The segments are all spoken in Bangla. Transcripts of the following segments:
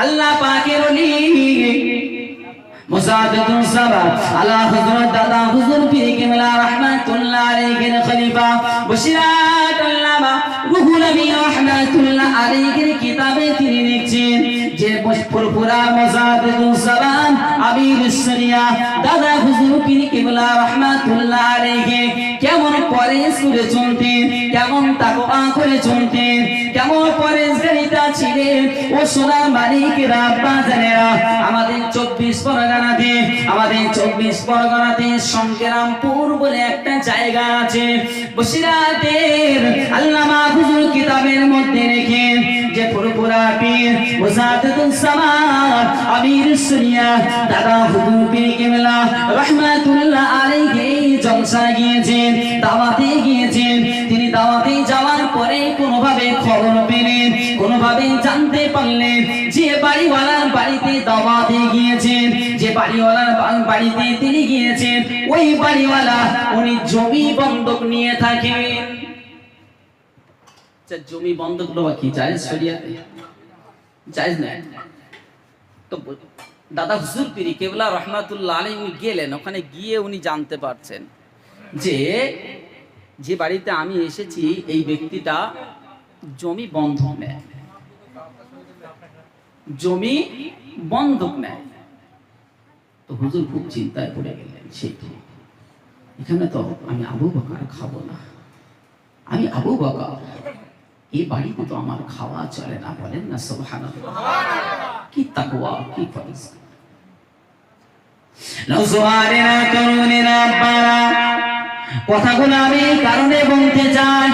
আল্লাহ পাকের ওলি। মুসাদতুন সাবা আলা হযরত দাদা হুজুর পীর কিবলা রাহমাতুল্লাহ আলাইহির খলিফা বশিরাত আল্লামা রুহুল আমিন রাহমাতুল্লাহ আলাইহির কিতাবে তিনি লিখছেন যে ফুরফুরা মুসাদতুন সাবা আমির শরিয়া দাদা হুজুর পীর কিবলা রাহমাতুল্লাহ আলাইহি, কেমন পরেশ করে চলতেন, কেমন তাকওয়া করে চলতেন, কেমন পরেশগারিতা ছিলেন, ও সোনার মালিকেরা আব্বা জানেরা, আমাদের চব্বিশ পরগনাতে, আমাদের চব্বিশ পরগনাতে সংগ্রামপুর বলে একটা জায়গা আছে, বসিরাতের আল্লামা হুজুর কিতাবের মধ্যে রেখে যে ফুরফুরা পীর তিনি দাওয়াতে যাওয়ার পরে কোনোভাবে খবর পেলেন কোনোভাবে জানতে পারলেন যে বাড়িওয়ালার বাড়িতে দাওয়াতে গিয়েছেন যে বাড়িওয়ালার বাড়িতে তিনি গিয়েছেন ওই বাড়িওয়ালা উনি জমি বন্ধক নিয়ে থাকেন। আচ্ছা, জমি বন্ধক নেওয়া কি? জায়েজ শরিয়াতে? জায়েজ না তো দাদা হুজুর পিরি কেবলা রহমাতুল্লাহ আলী উনি গেলেন, ওখানে গিয়ে উনি জানতে পারছেন যে যে বাড়িতে আমি এসেছি, এই ব্যক্তিটা জমি বন্ধক নেয়। জমি বন্ধক নেয়। তো হুজুর খুব চিন্তায় পড়ে গেলেন সেই এখানে তো আমি আবু বকার খাব না। আমি আবু বকর। এই বাড়িতে তো আমার খাওয়া চলে না বলেন না সুবহানাল্লাহ। কি তাকওয়া কি ফরজ? তরুণেরা কথাগুলো আমি কারণে বলতে চাই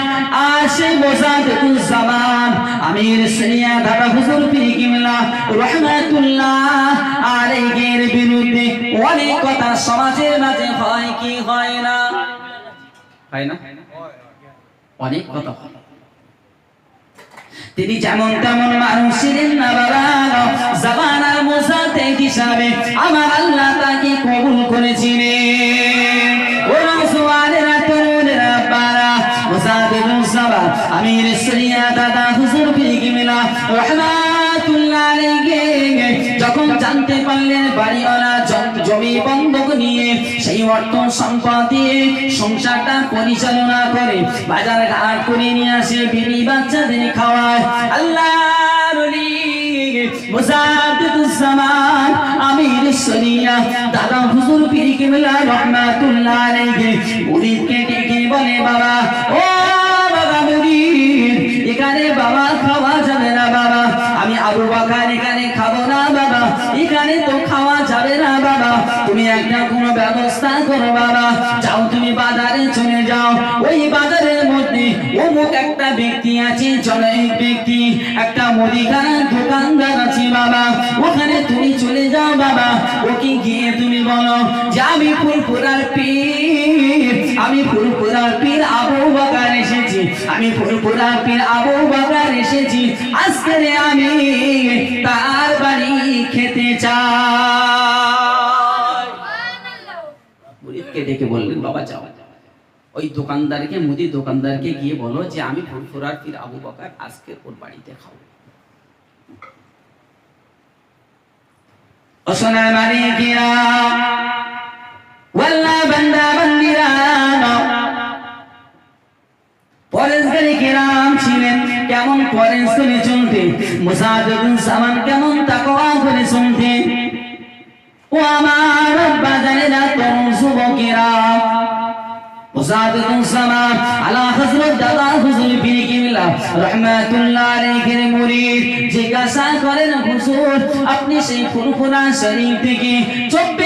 আর সেই মোজাদুল জামান আমির সিনিয়া দাদা হুজুর পীর কিবলা রহমাতুল্লাহ আলাইহির বিরুদ্ধে অনেক কথা সমাজের মাঝে হয় কি হয় না? হয় না? অনেক কথা হয়। তিনি যেমন তেমন মানুষ ছিলেন না বাবা। জামানার মোসাতে হিসাবে আমার আল্লাহ তাকে কবুল করেছিলেন। সরিয়া দাদা যখন জানতে পারলেন অর্থ সম্পদ দিয়ে সংসারটা পরিচালনা করে, বাজার ঘাট করে নিয়ে আসে, বিবি বাচ্চাদের খাওয়ায়। আল্লাহ শরিয়া দাদা বলে, বাবা, ও বাবা এখানে বাবা খাওয়া যাবে না বাবা, আমি আবু বকর এখানে খাব না এখানে তো খাওয়া যাবে না, বাবা। তুমি একটা কোনো ব্যবস্থা করো, বাবা। যাও তুমি বাজারে চলে যাও। ওই মধ্যে অমুক একটা ব্যক্তি আছে জনৈক ব্যক্তি। একটা মুদিখানার দোকানদার আছে বাবা। ওখানে তুমি চলে যাও বাবা। ওকে গিয়ে তুমি বলো যে আমি ফুরফুরার পীর। আমি ফুরফুরার পীর আবু বকর এসেছি। আমি ফুরফুরার পীর আবু বকর এসেছি। আজকে আমি তার বাড়ি খেতে চাই। ডেকে বললেন বাবা যাও। ওই দোকানদারকে, মুদি দোকানদারকে গিয়ে বলো যে, আমি ফুরফুরার আবু বকর আজকে ওর বাড়িতে খাব। ও সোনার মালিকেরা ওয়াল্লাহ বান্দা বান্দিরা পরেশগারি কেরাম ছিলেন, কেমন করে সামান কেমন আমার বাজারেরা তরুণ যুবকেরা। মুসাদুল সামান আলা দাদা হুজুর পীর কিবলা রাহমাতুল্লাহ আলাইহির মুরিদ। জিজ্ঞাসা করেন হুজুর, আপনি সেই ফুরফুরা শরীফ থেকে 24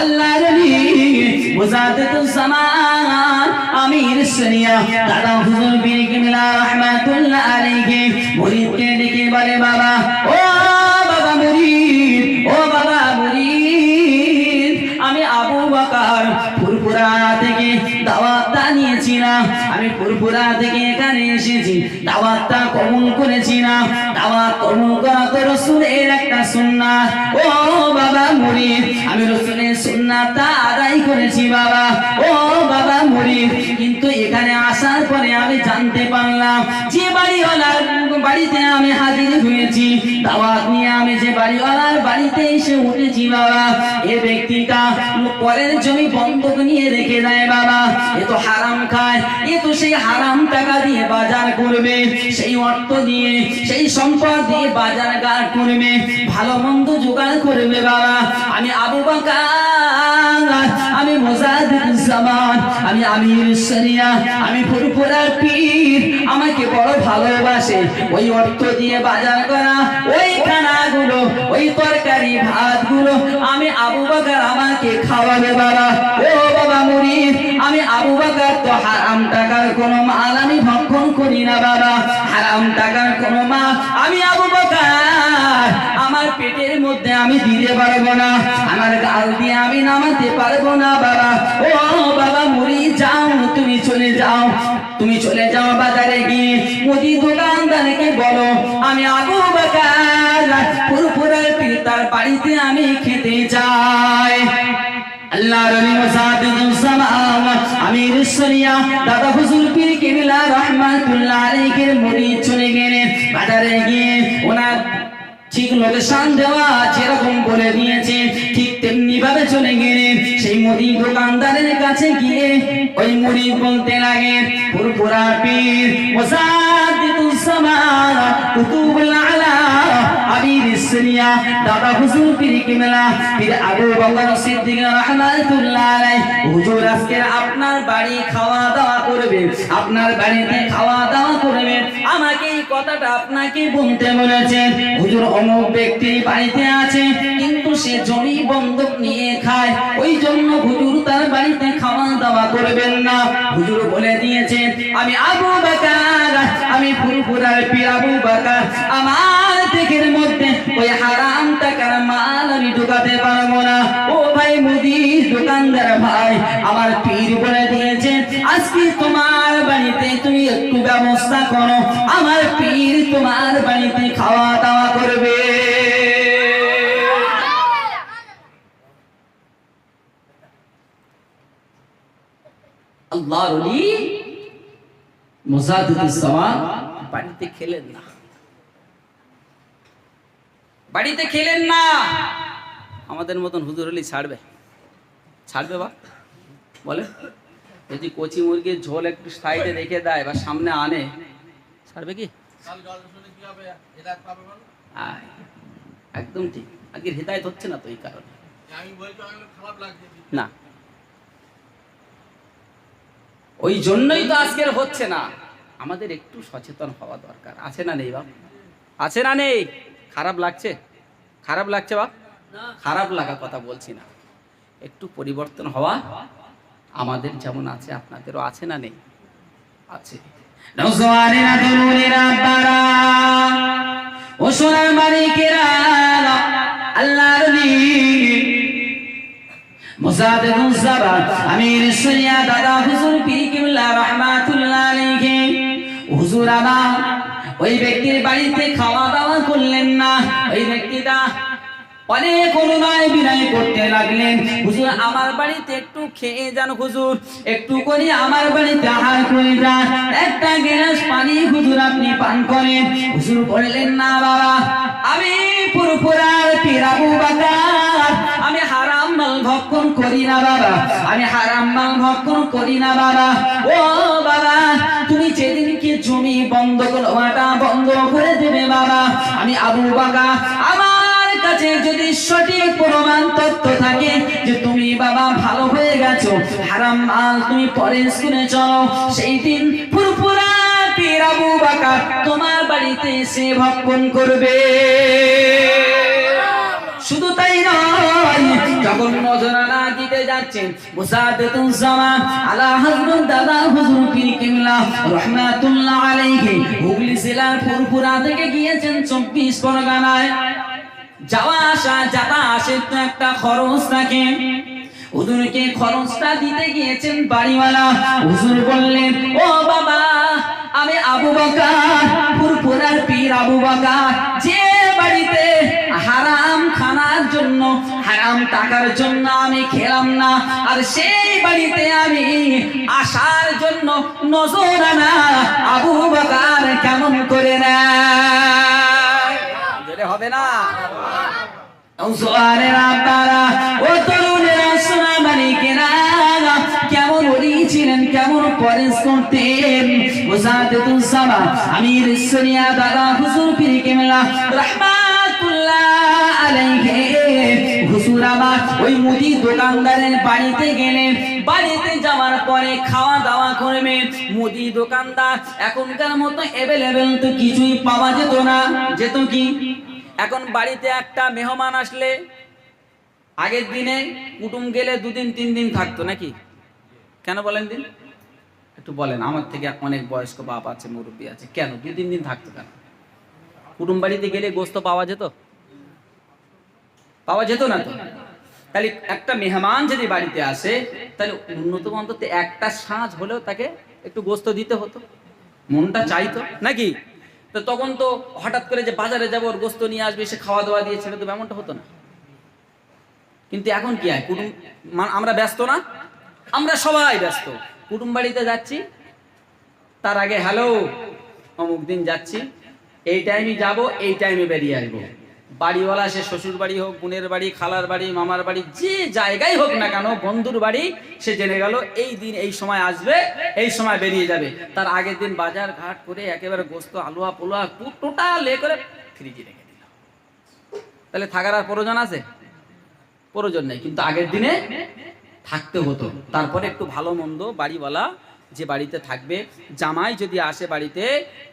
আল্লাহর নবী মুজাদ্দিদুস জামান আমির শরিয়া দাদা হুজুর বীর কিবলা রাহমাতুল্লাহ আলাইহি। মুরিদকে ডেকে বলে, বাবা, ও বাবা মুরিদ, ও বাবা মুরিদ, আমি আবু বকর পুরপুরা থেকে দাওয়াত নিয়েছিলাম। আমি ফুরফুরা থেকে এখানে এসেছি। দাওয়াতটা কবুল করেছিলাম দাওয়াত কবুল করা তো রসুলের একটা সুন্নাত ও বাবা মুরিদ, আমি রসুলের সুন্নাতটা আদায় করেছি বাবা। ও বাবা মুরিদ, কিন্তু এখানে আসার পরে আমি জানতে পারলাম, যে বাড়িওয়ালার বাড়িতে আমি হাজির হয়েছি। দাওয়াত নিয়ে আমি যে বাড়িওয়ালার বাড়িতে এসে উঠেছি বাবা, এ ব্যক্তিটা পরের জমি বন্ধক নিয়ে রেখে দেয় বাবা। এ তো হারাম খায়, এ তো সেই হারাম টাকা দিয়ে বাজার করবে, সেই অর্থ দিয়ে, সেই সম্পদ দিয়ে বাজার গার করবে, ভালো মন্দ জোগাড় করবে বাবা। আমি আবু বাকার, আমি মোজাদুজ্জামান আমি আমির শরিয়া, আমি ফুরফুরার পীর। আমাকে বড় ভালোবাসে, ওই অর্থ দিয়ে বাজার করা ওই খানাগুলো ওই তরকারি ভাতগুলো আমি আবু বাকার আমাকে খাওয়াবে বাবা। ও বাবা মুরিদ, আমি আবু বাকার তো হারাম টাকার কোনো মাল আমি ভক্ষণ করি না বাবা। হারাম টাকার কোনো মাল আমি আবু আমার পেটের মধ্যে আমি দিতে পারব না। আমার গাল দিয়ে আমি নামাতে পারব না বাবা। ও বাবা মুড়ি যাও, তুমি চলে যাও। তুমি চলে যাও বাজারে গিয়ে। মুদি দোকানদারকে বলো, আমি আবু পিতার বাড়িতে আমি খেতে যাই। আল্লাহর শরিয়া দাদা হুজুর পীর কিবলা রাহমাতুল্লাহ আলাইহির মুরিদ চলে বাজারে গিয়ে ওনার ঠিক লোকেশন দেওয়া যেরকম বলে দিয়েছে। ঠিক তেমনি ভাবে চলে গেলেন সেই মুদি দোকানদারের কাছে গিয়ে ওই মুড়ি বলতে লাগে পুরপুরা পীর কুতুবুল আলা আপনার বাড়ি খাওয়া দাওয়া করবে। আপনার বাড়িতে খাওয়া দাওয়া আমাকে এই কথাটা আপনাকে বলতে বলেছেন হুজুর অমুক ব্যক্তি বাড়িতে আছে, কিন্তু সে জমি বন্ধক নিয়ে খায়। ওই জন্য হুজুর তার বাড়িতে খাওয়া দাওয়া করবেন না। হুজুর বলে দিয়েছেন, আমি আবু বাকার, আমি ফুরফুরার পীর বাকার। আমার দিকের মধ্যে, ওই হারাম টাকার মাল আমি ঢুকাতে পারব না। ও ভাই মুদি দোকানদার ভাই, আমার পীর বলে দিয়েছে, আজকে তোমার বাড়িতে তুমি একটু ব্যবস্থা করো, আমার পীর তোমার বাড়িতে খাওয়া দাওয়া করবে। আল্লাহর মুজাদ্দিদুস সামাদ বাড়িতে খেলেন না। বাড়িতে খেলেন না। আমাদের মতন হুজুর হলি ছাড়বে। ছাড়বে বা? বলে যদি কচি মুরগির ঝোল একটু সাইডে রেখে দেয় বা সামনে আনে ছাড়বে কি? একদম ঠিক। আজকে হৃদায়ত হচ্ছে না তো এই কারণে। না। ওই জন্যই তো আজকের হচ্ছে না। আমাদের একটু সচেতন হওয়া দরকার। আছে না নেই বাপ? আছে না নেই? খারাপ লাগছে? খারাপ লাগছে বা খারাপ লাগা কথা বলছি না। একটু পরিবর্তন হওয়া আমাদের যেমন আছে, আপনাদেরও আছে না নেই? আছে। ও সোনার দাদা, হুজুর আমার ওই ব্যক্তির বাড়িতে খাওয়া দাওয়া করলেন না। ওই ব্যক্তিটা অনেক অনুনয় বিনয় করতে লাগলেন। হুজুর, আমার বাড়িতে একটু খেয়ে যান হুজুর। একটু করে আমার বাড়িতে আহার করে যান। একটা গ্লাস পানি হুজুর আপনি পান করেন। হুজুর বললেন, না বাবা, আমি পুরপুরার পিরাবু বাকার। আমি হারাম মাল ভক্ষণ করি না বাবা। আমি হারাম মাল ভক্ষণ করি না বাবা। ও বাবা বন্ধ করোটা বন্ধ করে দেবে বাবা। আমি আবু বাকা, আমার কাছে যদি সঠিক প্রমাণ থাকে যে তুমি বাবা ভালো হয়ে গেছো, হারাম তুমি চলো। সেই দিন পুরপুরা পীর আবু বাকা তোমার বাড়িতে এসে ভক্ষণ করবে। শুধু তাই নয় যখন নজরানা দিতে যাচ্ছেন মুসাদ্দিদুল জামান আলা হযরত দাদা হুজুর পীর কিবলা, রাহমাতুল্লাহ আলাইহি। হুগলি জেলার ফুরফুরা থেকে গিয়েছেন 24 পরগনায়। যাওয়া আসা, যাতা আসে তো একটা খরচ থাকে। হুজুরকে খরচটা দিতে গিয়েছেন বাড়িওয়ালা। হুজুর বললেন, ও বাবা, আমি আবু বকর, ফুরফুরার পীর আবু বকর, যে বাড়িতে হারাম খানার জন্য হারাম টাকার জন্য আমি খেলাম না। আর সেই বাড়িতে আমি আসার জন্য নজরানা আবু বকর কেমন করে না হবে না। জোয়ারের আব্বারা ও তরুণেরা সোনা মানিকেরা কেমন ওরি ছিলেন কেমন পরেশ করতেন। ওসাতে সাবা আমির সোনিয়া দাদা হুজুর পীর কেমলা বাড়িতে যাওয়ার পরে খাওয়া দাওয়া মুদি দোকানদার এখনকার তো কিছুই পাওয়া যেত না। যেত কি? এখন বাড়িতে একটা মেহমান আসলে, আগের দিনে কুটুম গেলে দুদিন তিন দিন থাকতো নাকি? কেন বলেন দিন? একটু বলেন, আমার থেকে অনেক বয়স্ক বাপ আছে, মুরব্বী আছে, কেন? দু তিন দিন থাকতো কেন? কুটুম বাড়িতে গেলে গোস্ত পাওয়া যেত? পাওয়া যেত না তো? তাহলে একটা মেহমান যদি বাড়িতে আসে, তাহলে ন্যূনতম অন্তত একটা সাঁঝ হলেও তাকে একটু গোস্ত দিতে হতো। মনটা চাইতো, নাকি? তো তখন তো হঠাৎ করে যে বাজারে যাব, ওর গোস্ত নিয়ে আসবে সে খাওয়া দাওয়া দিয়ে ছেড়ে তো এমনটা হতো না। কিন্তু এখন কি হয়? কুটুম আমরা ব্যস্ত না? আমরা সবাই ব্যস্ত। কুটুম বাড়িতে যাচ্ছি, তার আগে, হ্যালো অমুক দিন যাচ্ছি। এই টাইমে যাব, এই টাইমে বেরিয়ে আসব। বাড়িওয়ালা, সে শ্বশুর বাড়ি হোক, বোনের বাড়ি, খালার বাড়ি, মামার বাড়ি, যে জায়গায় হোক না কেন, বন্ধুর বাড়ি, সে জেনে গেল এই দিন, এই সময় আসবে, এই সময় বেরিয়ে যাবে। তার আগের দিন বাজার ঘাট করে একেবারে গোস্ত আলুয়া পোলোয়া টোটাল এ করে ফ্রিজে রেখে দিল। তাহলে থাকার আর প্রয়োজন আছে? প্রয়োজন নেই, কিন্তু আগের দিনে থাকতে হতো। তারপরে একটু ভালো মন্দ বাড়িওয়ালা যে বাড়িতে থাকবে, জামাই যদি আসে বাড়িতে,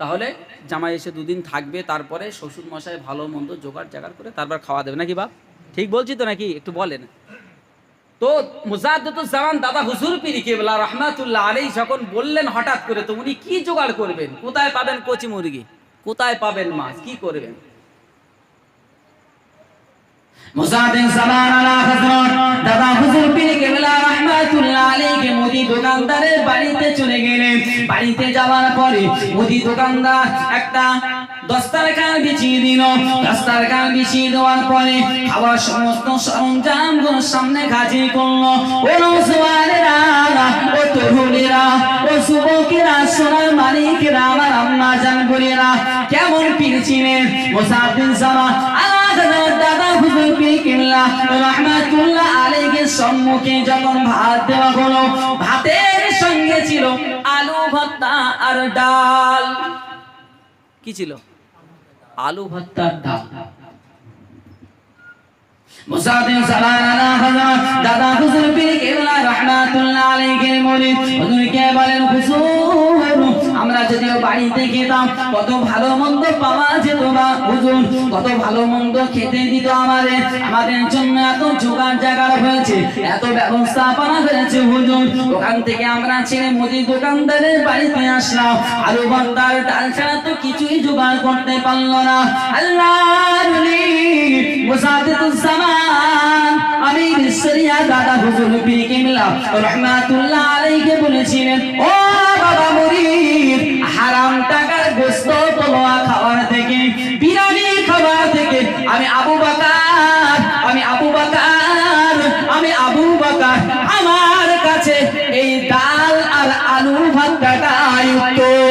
তাহলে জামাই এসে দুদিন থাকবে, তারপরে শ্বশুর মশাই ভালো মন্দ জোগাড় জাগাড় করে তারপর খাওয়া দেবে, নাকি বাপ? ঠিক বলছি তো নাকি? একটু বলেন। তো মুজাদ্দুল জামান দাদা হুজুর পীর কেবলা রহমাতুল্লাহ আলী যখন বললেন হঠাৎ করে, তো উনি কি জোগাড় করবেন? কোথায় পাবেন কচি মুরগি? কোথায় পাবেন মাছ? কি করবেন? মুসাদিন সামান আলা হযরত দাদা হুজুর পীর কেবলা বাড়িতে যাওয়ার পরে মুদি দোকানদার একটা দস্তারখান বিছিয়ে দিল। দস্তারখান বিছিয়ে দেওয়ার পরে খাওয়ার সমস্ত সরঞ্জামগুলো সামনে হাজির করল। ও নৌজওয়ানেরা ও তরুণেরা সোনার মালিকেরা, আমার আম্মা জান কেমন পীর ছিলেন মুসাদিন সামান আলা হযরত দাদা হুজুর পীর কেবলা রহমাতুল্লাহ আলাইহির সম্মুখে যখন ভাত দেওয়া হলো, ভাতের সঙ্গে ছিল আলু ভর্তা আর ডাল। কি ছিল? আলু ডাল। মুসাদিন সালান হযরত দাদা হুজুরকে বলেন, হুজুর আমরা যদিও বাড়িতে খেতাম, কত ভালো মন্দ পাওয়া যেত বা হুজুর কত ভালো মন্দ খেতে দিত আমাদের। আমাদের জন্য এত জোগাড় জাগাড় হয়েছে, এত ব্যবস্থাপনা হয়েছে হুজুর ওখান থেকে আমরা ছেড়ে মুদি দোকানদারের বাড়িতে আসলাম। আলু ভর্তার ডাল ছাড়া তো কিছুই জোগাড় করতে পারল না। আমি দাদা হুজুর পীর কিবলা রহমাতুল্লাহ আলাইহি বলেছিলেন, ও বাবা মুরিদ থেকে আমি আবু বকর, আমি আবু বকর, আমি আবু বকর। আমার কাছে এই ডাল আর আলু ভর্তাটাই উত্তম।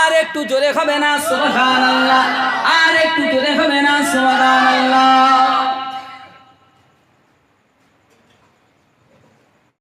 আর একটু জোরে হবে না, সুবহানাল্লাহ। আর একটু জোরে হবে না, সুবহানাল্লাহ।